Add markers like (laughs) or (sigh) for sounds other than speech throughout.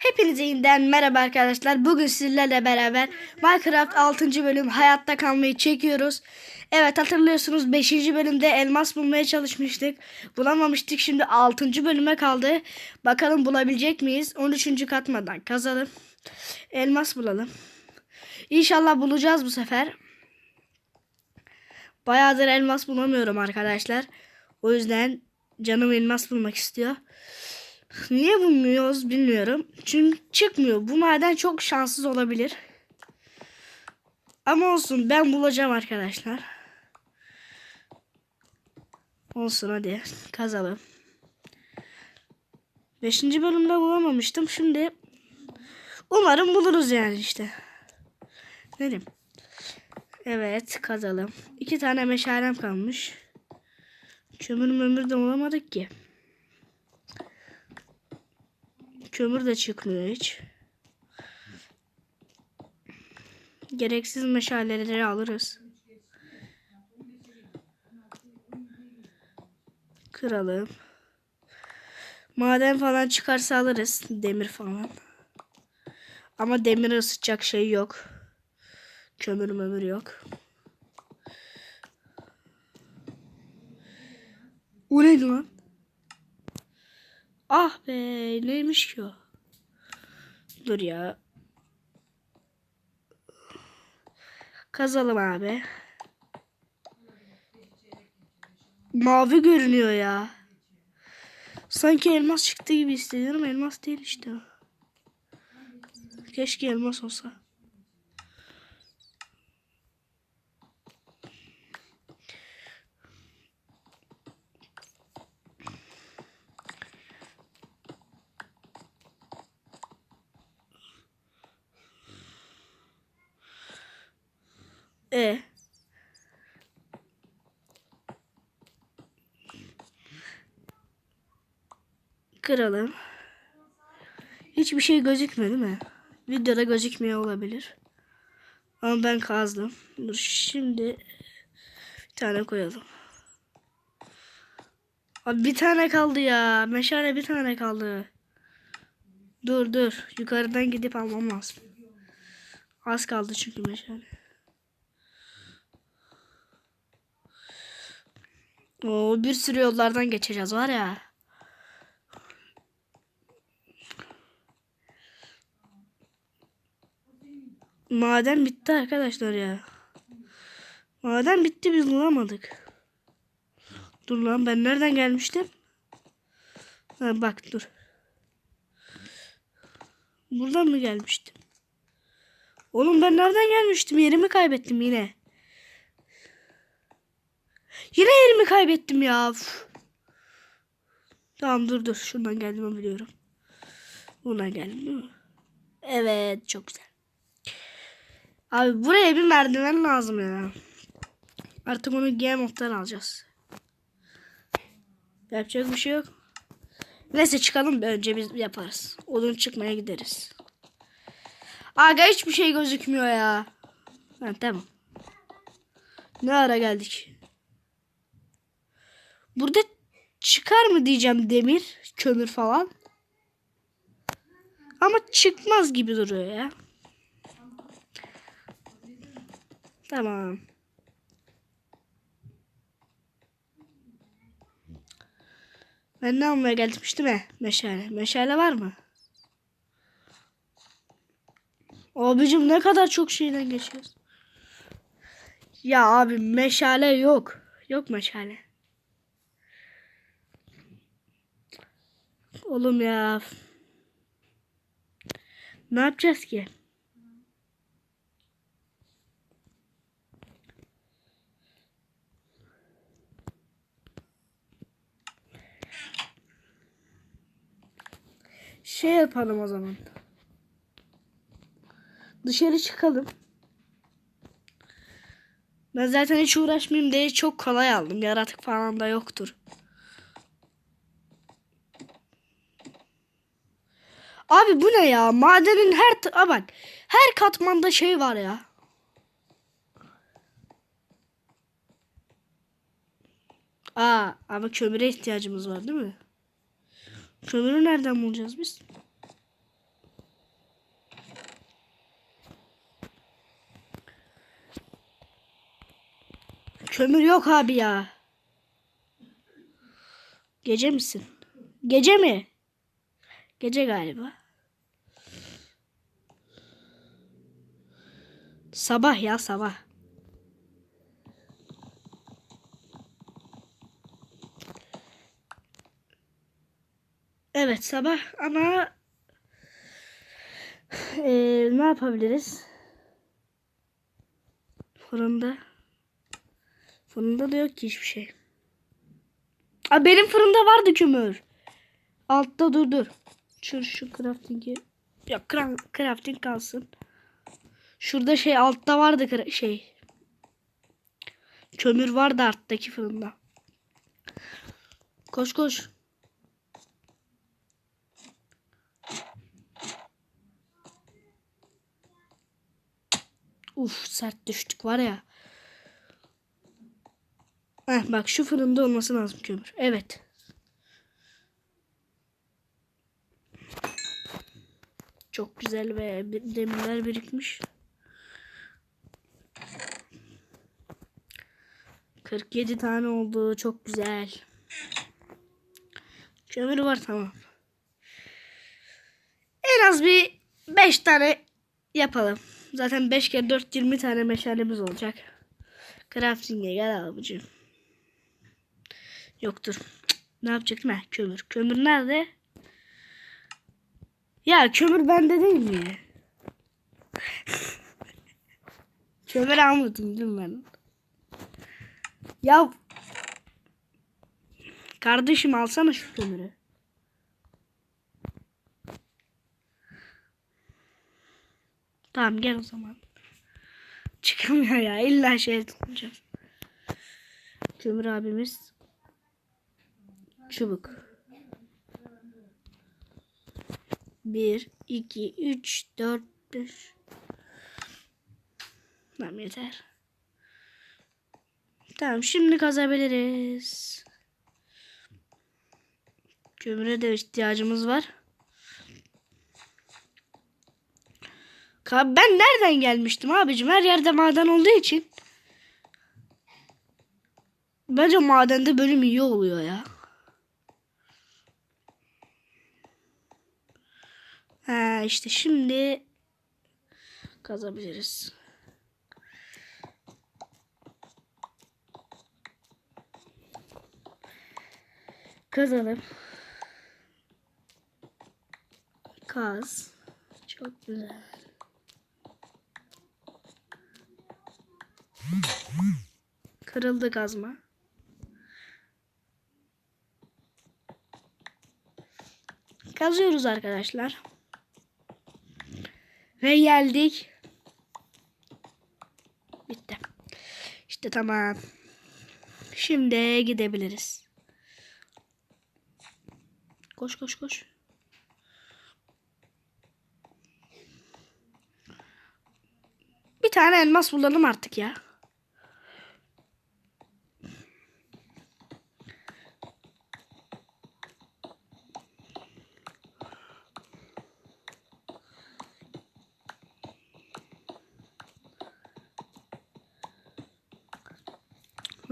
Hepinize yeniden merhaba arkadaşlar. Bugün sizlerle beraber Minecraft 6. bölüm hayatta kalmayı çekiyoruz. Evet hatırlıyorsunuz 5. bölümde elmas bulmaya çalışmıştık. Bulamamıştık. Şimdi 6. bölüme kaldı. Bakalım bulabilecek miyiz? 13. katmadan kazalım. Elmas bulalım. İnşallah bulacağız bu sefer. Bayağıdır elmas bulamıyorum arkadaşlar. O yüzden canım elmas bulmak istiyor. Niye bulmuyoruz bilmiyorum. Çünkü çıkmıyor. Bu maden çok şanssız olabilir. Ama olsun ben bulacağım arkadaşlar. Olsun hadi kazalım. Beşinci bölümde bulamamıştım. Şimdi umarım buluruz yani işte. Diyeyim? Evet kazalım. İki tane meşalem kalmış. Kömür mömür de bulamadık ki. Kömür de çıkmıyor hiç. Gereksiz meşaleleri alırız. Kıralım. Maden falan çıkarsa alırız. Demir falan. Ama demir ısıtacak şey yok. Kömür mömür yok. O neydi lan? Ah be neymiş ki o? Dur ya. Kazalım abi. Mavi görünüyor ya. Sanki elmas çıktı gibi hissediyorum. Elmas değil işte. Keşke elmas olsa. E. Kıralım. Hiçbir şey gözükmüyor değil mi? Videoda gözükmüyor olabilir. Ama ben kazdım. Dur şimdi bir tane koyalım. Abi bir tane kaldı ya. Meşale bir tane kaldı. Dur dur. Yukarıdan gidip almam lazım. Az kaldı çünkü meşale. Oo, bir sürü yollardan geçeceğiz var ya. Maden bitti arkadaşlar ya. Maden bitti biz bulamadık. Dur lan ben nereden gelmiştim? Ha, bak dur. Buradan mı gelmiştim? Oğlum ben nereden gelmiştim? Yerimi kaybettim yine. Yine yerimi kaybettim ya. Tamam dur dur. Şuradan geldiğimi biliyorum. Buradan geldim değil mi? Evet çok güzel. Abi buraya bir merdiven lazım ya. Artık onu Game of'tan alacağız. Yapacak bir şey yok. Neyse çıkalım önce biz yaparız. Odun çıkmaya gideriz. Aga hiçbir şey gözükmüyor ya. Ha, tamam. Ne ara geldik? Burada çıkar mı diyeceğim demir, kömür falan. Ama çıkmaz gibi duruyor ya. Tamam. Ben ne almaya gelmiştim he? Meşale. Meşale var mı? Abicim ne kadar çok şeyden geçiyoruz. Ya abi meşale yok. Yok meşale. Oğlum ya. Ne yapacağız ki? Şey yapalım o zaman. Dışarı çıkalım. Ben zaten hiç uğraşmayayım diye çok kolay aldım. Yaratık falan da yoktur. Abi bu ne ya? Madenin her Aa bak. Her katmanda şey var ya. Aa ama kömüre ihtiyacımız var değil mi? Kömürü nereden bulacağız biz? Kömür yok abi ya. Gece misin? Gece mi? Gece galiba. Sabah ya sabah. Evet sabah ama eee, ne yapabiliriz? Fırında. Fırında da yok ki hiçbir şey. Aa, benim fırında vardı kömür. Altta dur dur. Şu, şu crafting'i. Ya cra- crafting kalsın. Şurada şey altta vardı şey. Kömür vardı alttaki fırında. Koş koş. Uf sert düştük var ya. Heh, bak şu fırında olması lazım kömür. Evet. Çok güzel ve demirler birikmiş. 47 tane oldu. Çok güzel. Kömür var tamam. En az bir 5 tane yapalım. Zaten 5 kere 4 20 tane meşalemiz olacak. Crafting'e gel abicim. Yoktur. Cık, Ne yapacaktım ha? Kömür. Kömür nerede? Ya kömür bende değil mi? (laughs) kömür almadım değil mi ben? Ya kardeşim alsana şu kömürü. Tamam gel o zaman. Çıkamıyor ya. İlla şey tutacağız. Kömür abimiz. Çubuk. 1, 2, 3, 4, 5. Tamam yeter. Tamam şimdi kazabiliriz. Kömüre de ihtiyacımız var. Ka- Ben nereden gelmiştim abicim? Her yerde maden olduğu için. Bence madende bölüm iyi oluyor ya. Ha işte şimdi kazabiliriz. Kazalım. Kaz. Çok güzel. Kırıldı kazma. Kazıyoruz arkadaşlar. Ve geldik. Bitti. İşte tamam. Şimdi gidebiliriz. Koş koş koş. Bir tane elmas bulalım artık ya.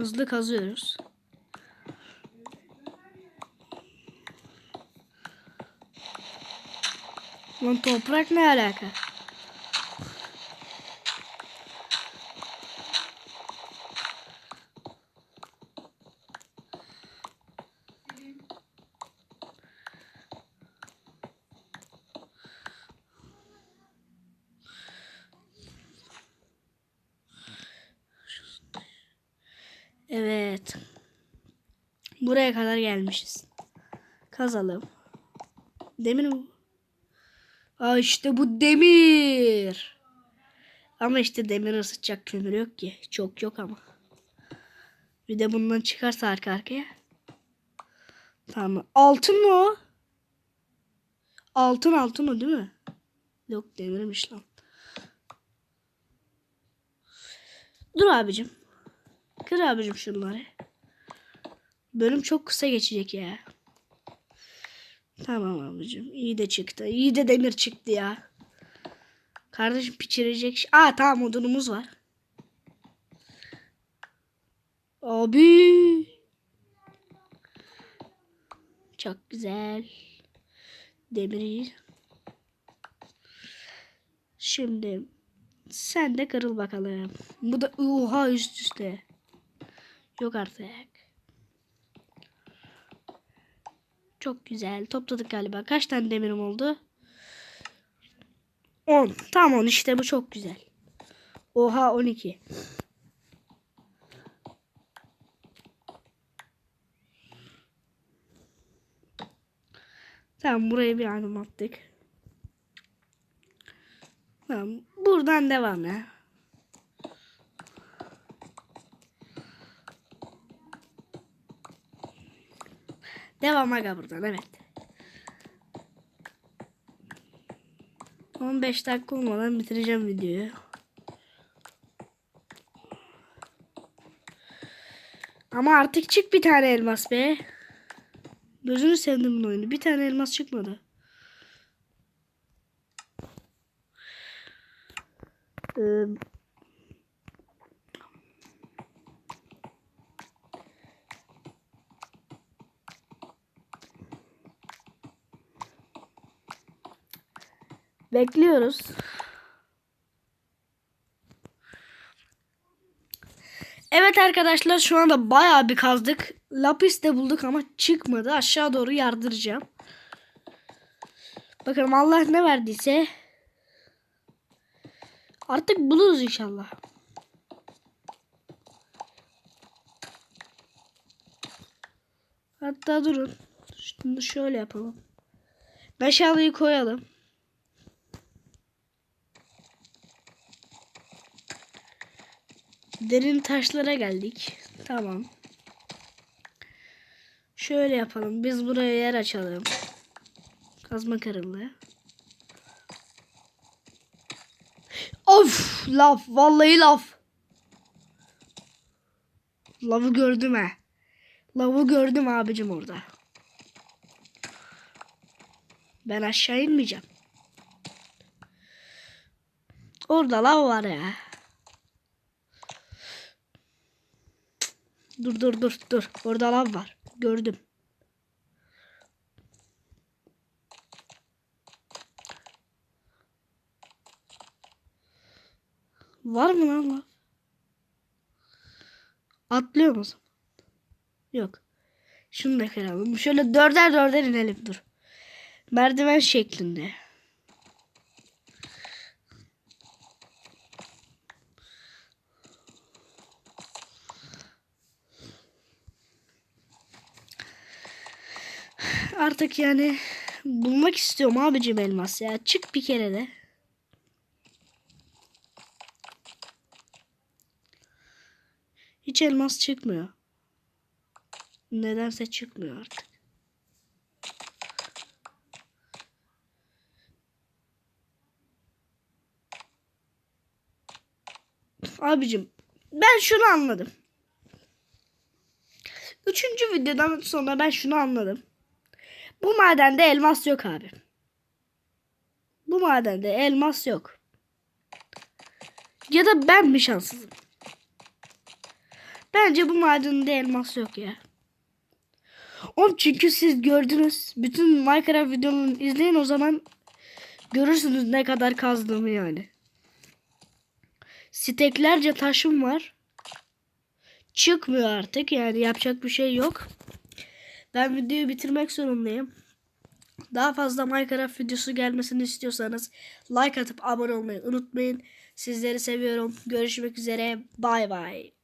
Hızlı kazıyoruz. Lan toprak ne alaka? Evet. Buraya kadar gelmişiz. Kazalım. Demir mi? Aa işte bu demir. Ama işte demir ısıtacak kömür yok ki. Çok yok ama. Bir de bundan çıkarsa arka arkaya. Tamam. Altın mı o? Altın altın o değil mi? Yok demirmiş lan. Dur abicim. Kır abicim şunları. Bölüm çok kısa geçecek ya. Tamam abicim. İyi de çıktı. İyi de demir çıktı ya. Kardeşim pişirecek. şey- Aa tamam odunumuz var. Abi. Çok güzel. Demiri. Şimdi sen de kırıl bakalım. Bu da oha üst üste. Yok artık. Çok güzel. Topladık galiba. Kaç tane demirim oldu? 10. Tam 10 işte bu çok güzel. Oha 12. Tamam buraya bir adım attık. Tamam buradan devam ya. Devam aga buradan evet. 15 dakika olmadan bitireceğim videoyu. Ama artık çık bir tane elmas be. Gözünü sevdim bu oyunu. Bir tane elmas çıkmadı. Ee, bekliyoruz. Evet arkadaşlar şu anda bayağı bir kazdık. Lapis de bulduk ama çıkmadı. Aşağı doğru yardıracağım. Bakalım Allah ne verdiyse. Artık buluruz inşallah. Hatta durun. Şunu şöyle yapalım. Meşaleyi koyalım. Derin taşlara geldik. Tamam. Şöyle yapalım. Biz buraya yer açalım. Kazma kırıldı. Of laf vallahi laf. Lavı gördüm he. Lavı gördüm abicim orada. Ben aşağı inmeyeceğim. Orada lav var ya. Dur dur dur dur. Orada lav var. Gördüm. Var mı lan lav? Atlıyor mu? Yok. Şunu da kıralım. Şöyle dörder dörder inelim dur. Merdiven şeklinde. Artık yani bulmak istiyorum abicim elmas ya. Çık bir kere de. Hiç elmas çıkmıyor. Nedense çıkmıyor artık. Abicim ben şunu anladım. Üçüncü videodan sonra ben şunu anladım. Bu madende elmas yok abi. Bu madende elmas yok. Ya da ben mi şanssızım? Bence bu madende elmas yok ya. Oğlum çünkü siz gördünüz. Bütün Minecraft videolarını izleyin o zaman görürsünüz ne kadar kazdığımı yani. Steklerce taşım var. Çıkmıyor artık yani yapacak bir şey yok. Ben videoyu bitirmek zorundayım. Daha fazla Minecraft videosu gelmesini istiyorsanız like atıp abone olmayı unutmayın. Sizleri seviyorum. Görüşmek üzere. Bay bay.